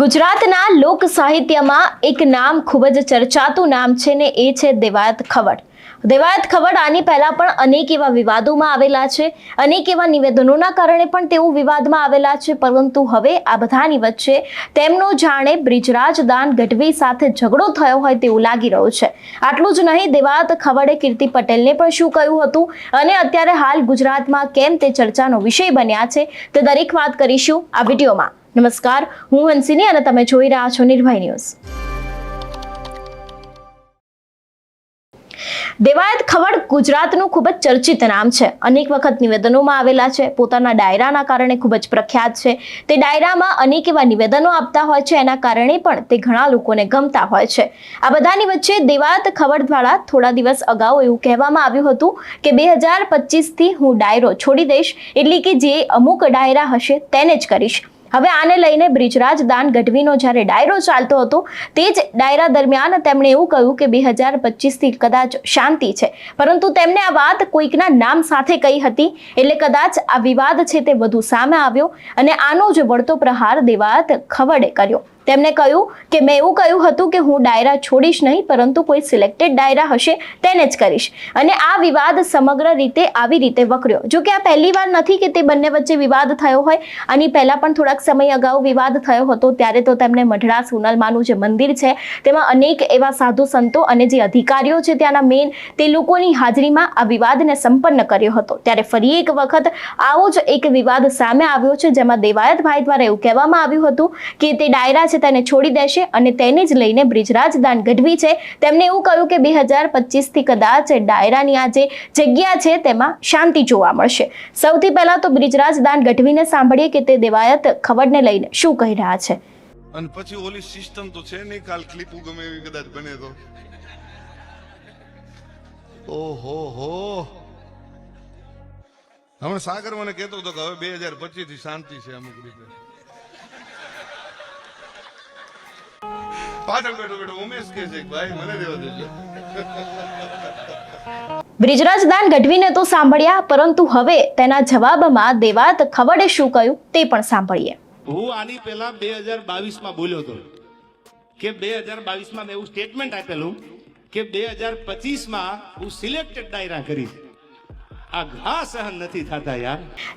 ગુજરાતના લોક સાહિત્યમાં એક નામ ખૂબ જ ચર્ચાતું નામ છે ને એ છે દેવાયત ખવડ. દેવાયત ખવડ આની પહેલાં પણ અનેક એવા વિવાદોમાં આવેલા છે. અનેક એવા નિવેદનોના કારણે પણ તેઓ વિવાદમાં આવેલા છે. પરંતુ હવે આ બધાની વચ્ચે તેમનો જાણે બ્રિજરાજ દાન ગઢવી સાથે ઝઘડો થયો હોય તેવું લાગી રહ્યું છે. આટલું જ નહીં, દેવાયત ખવડે કીર્તિ પટેલને પણ શું કહ્યું હતું? અને અત્યારે હાલ ગુજરાતમાં કેમ તે ચર્ચાનો વિષય બન્યા છે તે દરેક વાત કરીશું આ વિડીયોમાં. નમસ્કાર, હું હંસિની અને તમે જોઈ રહ્યા છો નિર્ભય ન્યૂઝ. દેવાયત ખવડ ગુજરાતનું ખૂબ જ ચર્ચિત નામ છે. અનેક વખત નિવેદનોમાં આવેલા છે. પોતાના ડાયરાના કારણે ખૂબ જ પ્રખ્યાત છે. તે ડાયરામાં અનેક એવા નિવેદનો આપતા હોય છે. એના કારણે પણ તે ઘણા લોકોને ગમતા હોય છે. આ બધાની વચ્ચે દેવાયત ખવડ દ્વારા થોડા દિવસ અગાઉ એવું કહેવામાં આવ્યું હતું કે બે હજાર પચીસથી હું ડાયરો છોડી દઈશ. એટલે કે જે અમુક ડાયરા હશે તેને જ કરીશ. હવે આને લઈને બ્રિજરાજ દાન ગઢવીનો જ્યારે ડાયરો ચાલતો હતો, તે જ ડાયરા દરમિયાન તેમણે એવું કહ્યું કે બે હજાર પચીસથી કદાચ શાંતિ છે. પરંતુ તેમને આ વાત કોઈકના નામ સાથે કહી હતી, એટલે કદાચ આ વિવાદ છે તે વધુ સામે આવ્યો અને આનો જ વળતો પ્રહાર દેવાત ખવડે કર્યો. તેમણે કહ્યું કે મેં એવું કહ્યું હતું કે હું ડાયરા છોડીશ નહીં, પરંતુ કોઈ સિલેક્ટેડ ડાયરા હશે તેને જ કરીશ. અને આ વિવાદ સમગ્ર રીતે આવી રીતે વકર્યો. જો કે આ પહેલી વાર નથી કે તે બંને વચ્ચે વિવાદ થયો હોય. આની પહેલાં પણ થોડાક સમય અગાઉ વિવાદ થયો હતો, ત્યારે તો તેમણે મઢડા સોનલમાનું જે મંદિર છે, તેમાં અનેક એવા સાધુ સંતો અને જે અધિકારીઓ છે ત્યાંના મેન, તે લોકોની હાજરીમાં આ વિવાદને સંપન્ન કર્યો હતો. ત્યારે ફરી એક વખત આવો જ એક વિવાદ સામે આવ્યો છે, જેમાં દેવાયતભાઈ દ્વારા એવું કહેવામાં આવ્યું હતું કે તે ડાયરા છે તેને છોડી દેશે અને તેને જ લઈને બ્રિજરાજ દાન ગઢવી છે. તેમણે એવું કહ્યું કે બે હજાર પચીસથી કદાચ ડાયરાની આ જે જગ્યા છે તેમાં શાંતિ જોવા મળશે. સૌથી પહેલાં તો બ્રિજરાજ દાન ગઢવીને સાંભળીએ કે તે દેવાયત ખબરને લઈને શું કહી રહ્યા છે. અને પછી ઓલી સિસ્ટમ તો છે નહીં કાલ ક્લિપ ગમે એવી કદાચ બને તો. ઓહો હો. હમણાં સાગર મને કહેતો હતો કે હવે બે હજાર પચીસથી શાંતિ છે અમુક રીતે. પાછળ બેઠો બેઠો ઉમેશ કે છે ભાઈ મને દેવા દેજો. બ્રિજરાજ ગઢવીને તો સાંભળ્યા પરંતુ હવે તેના જવાબમાં દેવાત ખવડે શું કહ્યું તે પણ સાંભળીએ. હું આની પહેલા બે હજાર બાવીસમાં બોલ્યો હતો કે બે હજાર બાવીસમાં મેં એવું સ્ટેટમેન્ટ આપેલું કે બે હજાર પચીસમાં હું સિલેક્ટેડ ડાયરા કરીશ.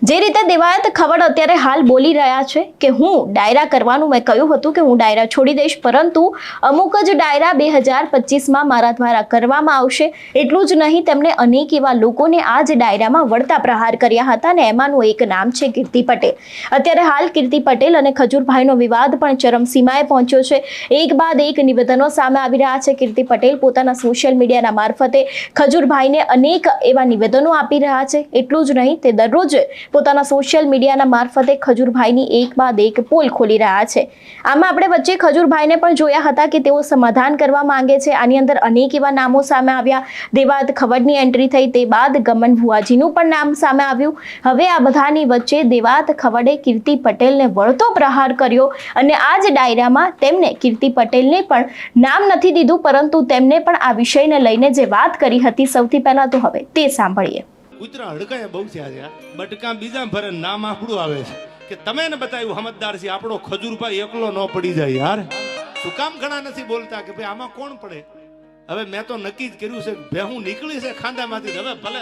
જે રીતે દેવાયત ખબર અત્યારે હાલ બોલી રહ્યા છે કે હું ડાયરા કરવાનું મેં કહ્યું હતું કે હું ડાયરા છોડી દઈશ, પરંતુ અમુક જ ડાયરા બે હજાર પચીસમાં મારા દ્વારા કરવામાં આવશે. એટલું જ નહીં તેમણે અનેક એવા લોકોને આ જ ડાયરામાં વળતા પ્રહાર કર્યા હતા અને એમાંનું એક નામ છે કીર્તિ પટેલ. અત્યારે હાલ કીર્તિ પટેલ અને ખજૂરભાઈનો વિવાદ પણ ચરમસીમાએ પહોંચ્યો છે. એક બાદ એક નિવેદનો સામે આવી રહ્યા છે. કીર્તિ પટેલ પોતાના સોશિયલ મીડિયાના મારફતે ખજૂરભાઈને અનેક એવા નિવેદનો આપી રહ્યા છે, એટલું જ નહીં, તે દરરોજ પોતાના સોશિયલ મીડિયાના મારફતે ખજૂરભાઈની એક બાદ એક પોલ ખોલી રહ્યા છે. આમાં આપણે વચ્ચે ખજૂરભાઈને પણ જોયા હતા કે તેઓ સમાધાન કરવા માંગે છે. આની અંદર અનેક એવા નામો સામે આવ્યા. દેવાદ ખવડની એન્ટ્રી થઈ તે બાદ ગમન ભુવાજીનું પણ નામ સામે આવ્યું. હવે આ બધાની વચ્ચે દેવાત ખવડે કીર્તિ પટેલને વળતો પ્રહાર કર્યો અને આ જ ડાયરામાં તેમને કીર્તિ પટેલને પણ નામ નથી દીધું, પરંતુ તેમને પણ આ વિષયને લઈને જે વાત કરી હતી સૌથી પહેલાં તો હવે તે સાંભળીએ. કૂતરા હડકાયા બહુ છે આજે બટકા બીજા ભરે નામ આપણું આવે છે. કે તમે ને બતાવ્યું સમજદાર છે, આપણો ખજૂરભાઈ એકલો ન પડી જાય, યાર. શું કામ ઘણા નથી બોલતા કે ભાઈ, આમાં કોણ પડે? હવે મેં તો નક્કી જ કર્યું છે બે હું નીકળી છે ખાંદામાંથી હવે ભલે.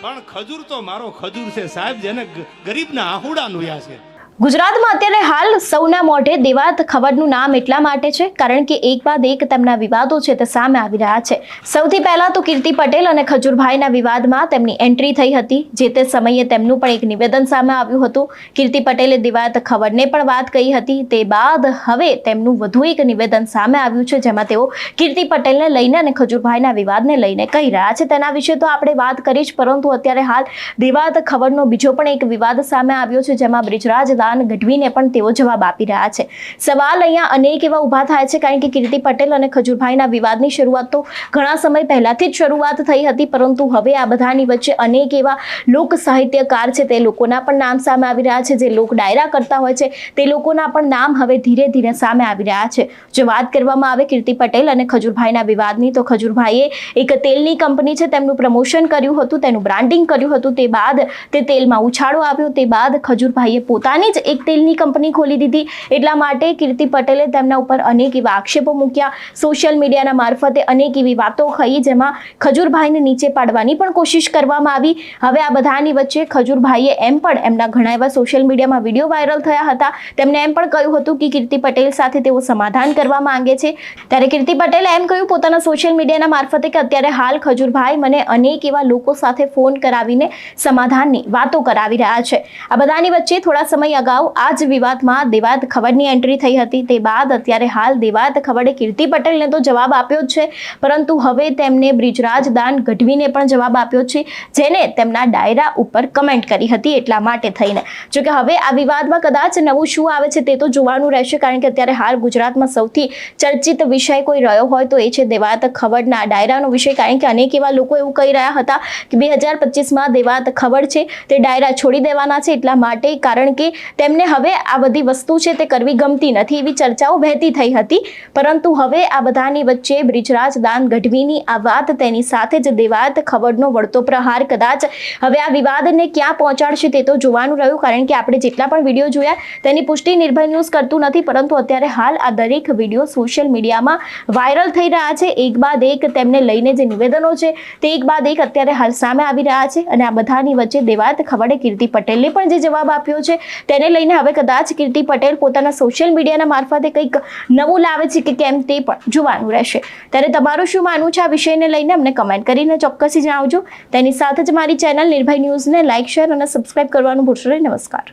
પણ ખજૂર તો મારો ખજૂર છે, સાહેબ, જેને ગરીબના આહુડા નુયા છે. ગુજરાતમાં અત્યારે હાલ સૌના મોઢે દેવાત ખબરનું નામ એટલા માટે છે, કારણ કે એક બાદ એક તેમના વિવાદો છે તે સામે આવી રહ્યા છે. સૌથી પહેલા તો કીર્તિ પટેલ અને ખજૂરભાઈના વિવાદમાં તેમની એન્ટ્રી થઈ હતી, જે તે સમયે તેમનું પણ એક નિવેદન સામે આવ્યું હતું. કીર્તિ પટેલે દેવાત ખબરને પણ વાત કહી હતી, તે બાદ હવે તેમનું વધુ એક નિવેદન સામે આવ્યું છે, જેમાં તેઓ કીર્તિ પટેલને લઈને અને ખજુરભાઈના વિવાદને લઈને કહી રહ્યા છે. તેના વિશે તો આપણે વાત કરી જ, પરંતુ અત્યારે હાલ દેવાત ખબરનો બીજો પણ એક વિવાદ સામે આવ્યો છે, જેમાં બ્રિજરાજ દાન ગઢવીને પણ તેઓ જવાબ આપી રહ્યા છે. સવાલ અહીંયા અનેક એવા ઊભા થાય છે, કારણ કે કીર્તિ પટેલ અને ખજૂરભાઈના વિવાદની શરૂઆત તો ઘણા સમય પહેલાથી જ શરૂઆત થઈ હતી, પરંતુ હવે આ બધાની વચ્ચે અનેક એવા લોક સાહિત્યકાર છે, તે લોકોના પણ નામ સામે આવી રહ્યા છે, જે લોક ડાયરા કરતા હોય છે, તે લોકોના પણ નામ હવે ધીરે ધીરે સામે આવી રહ્યા છે. જો વાત કરવામાં આવે કીર્તિ પટેલ અને ખજૂરભાઈના વિવાદની, તો ખજૂરભાઈએ એક તેલની કંપની છે, તેમનું પ્રમોશન કર્યું હતું, તેનું બ્રાન્ડિંગ કર્યું હતું, તે બાદ તે તેલમાં ઉછાળો આવ્યો, તે બાદ ખજૂરભાઈએ પોતાની જ એક તેલની કંપની ખોલી દીધી. એટલા માટે કીર્તિ પટેલે તેમના ઉપર અનેક એવા આક્ષેપો મૂક્યા. સોશિયલ મીડિયાના મારફતે અનેક એવી વાતો થઈ જેમાં ખજૂરભાઈને નીચે પાડવાની પણ કોશિશ કરવામાં આવી. હવે આ બધાની વચ્ચે ખજૂરભાઈએ એમ પણ એમના ઘણા એવા સોશિયલ મીડિયામાં વીડિયો વાયરલ થયા હતા. તેમણે એમ પણ કહ્યું હતું કે કીર્તિ પટેલ સાથે તેઓ સમાધાન કરવા માંગે છે. ત્યારે કીર્તિ પટેલે એમ કહ્યું, પોતાના સોશિયલ મીડિયાના મારફતે કે અત્યારે હાલ ખજૂરભાઈ મને અનેક એવા લોકો સાથે ફોન કરાવીને સમાધાનની વાતો કરાવી રહ્યા છે. આ બધાની વચ્ચે થોડા સમય અગાઉ આ જ વિવાદમાં દેવાત ખબરની એન્ટ્રી થઈ હતી. તે બાદ અત્યારે હાલ દેવાત ખબરે કીર્તિ પટેલને તો જવાબ આપ્યો છે. પરંતુ હવે તેમને બ્રિજરાજ દાન ગઢવીને પણ જવાબ આપ્યો છે, જેને તેમના ડાયરા ઉપર કમેન્ટ કરી હતી એટલા માટે થઈને. જોકે હવે આ વિવાદમાં કદાચ નવું શું આવે છે તે તો જોવાનું રહેશે, કારણ કે અત્યારે હાલ ગુજરાતમાં સૌથી ચર્ચિત વિષય કોઈ રહ્યો હોય તો એ છે દેવાત ખબરના ડાયરાનો વિષય, કારણ કે અનેક એવા લોકો એવું કહી રહ્યા હતા કે બે હજાર પચીસમાં દેવાત ખબર છે તે ડાયરા છોડી દેવાના છે એટલા માટે, કારણ કે તેમને હવે આ બધી વસ્તુ છે તે કરવી ગમતી નથી. એવી ચર્ચાઓ વહેતી થઈ હતી. પરંતુ હવે આ બધાની વચ્ચે બ્રિજરાજ દાન ગઢવીની આ વાત તેની સાથે જ દેવાત ખબરનો વળતો પ્રહાર કદાચ હવે આ વિવાદને ક્યાં પહોંચાડશે તે તો જોવાનું રહ્યું. કારણ કે આપણે જેટલા પણ વીડિયો જોયા, તેની પુષ્ટિ નિર્ભય ન્યૂઝ કરતું નથી. પરંતુ અત્યારે હાલ આ દરેક વીડિયો સોશિયલ મીડિયામાં વાયરલ થઈ રહ્યા છે. એક બાદ એક તેમને લઈને જે નિવેદનો છે તે એક બાદ એક અત્યારે હાલ સામે આવી રહ્યા છે. અને આ બધાની વચ્ચે દેવાત ખવડે કીર્તિ પટેલને પણ જે જવાબ આપ્યો છે, તેને લઈને હવે કદાચ કીર્તિ પટેલ પોતાના સોશિયલ મીડિયાના મારફતે કંઈક નવું લાવે છે કે કેમ તે પણ જોવાનું રહેશે. ત્યારે તમારું શું માનવું છે આ વિષયને લઈને? અમને કમેન્ટ કરીને ચોક્કસથી જણાવજો. તેની સાથે જ મારી ચેનલ નિર્ભય ન્યૂઝને લાઇક શેર અને સબસ્ક્રાઇબ કરવાનું ભૂલશો નહીં. નમસ્કાર.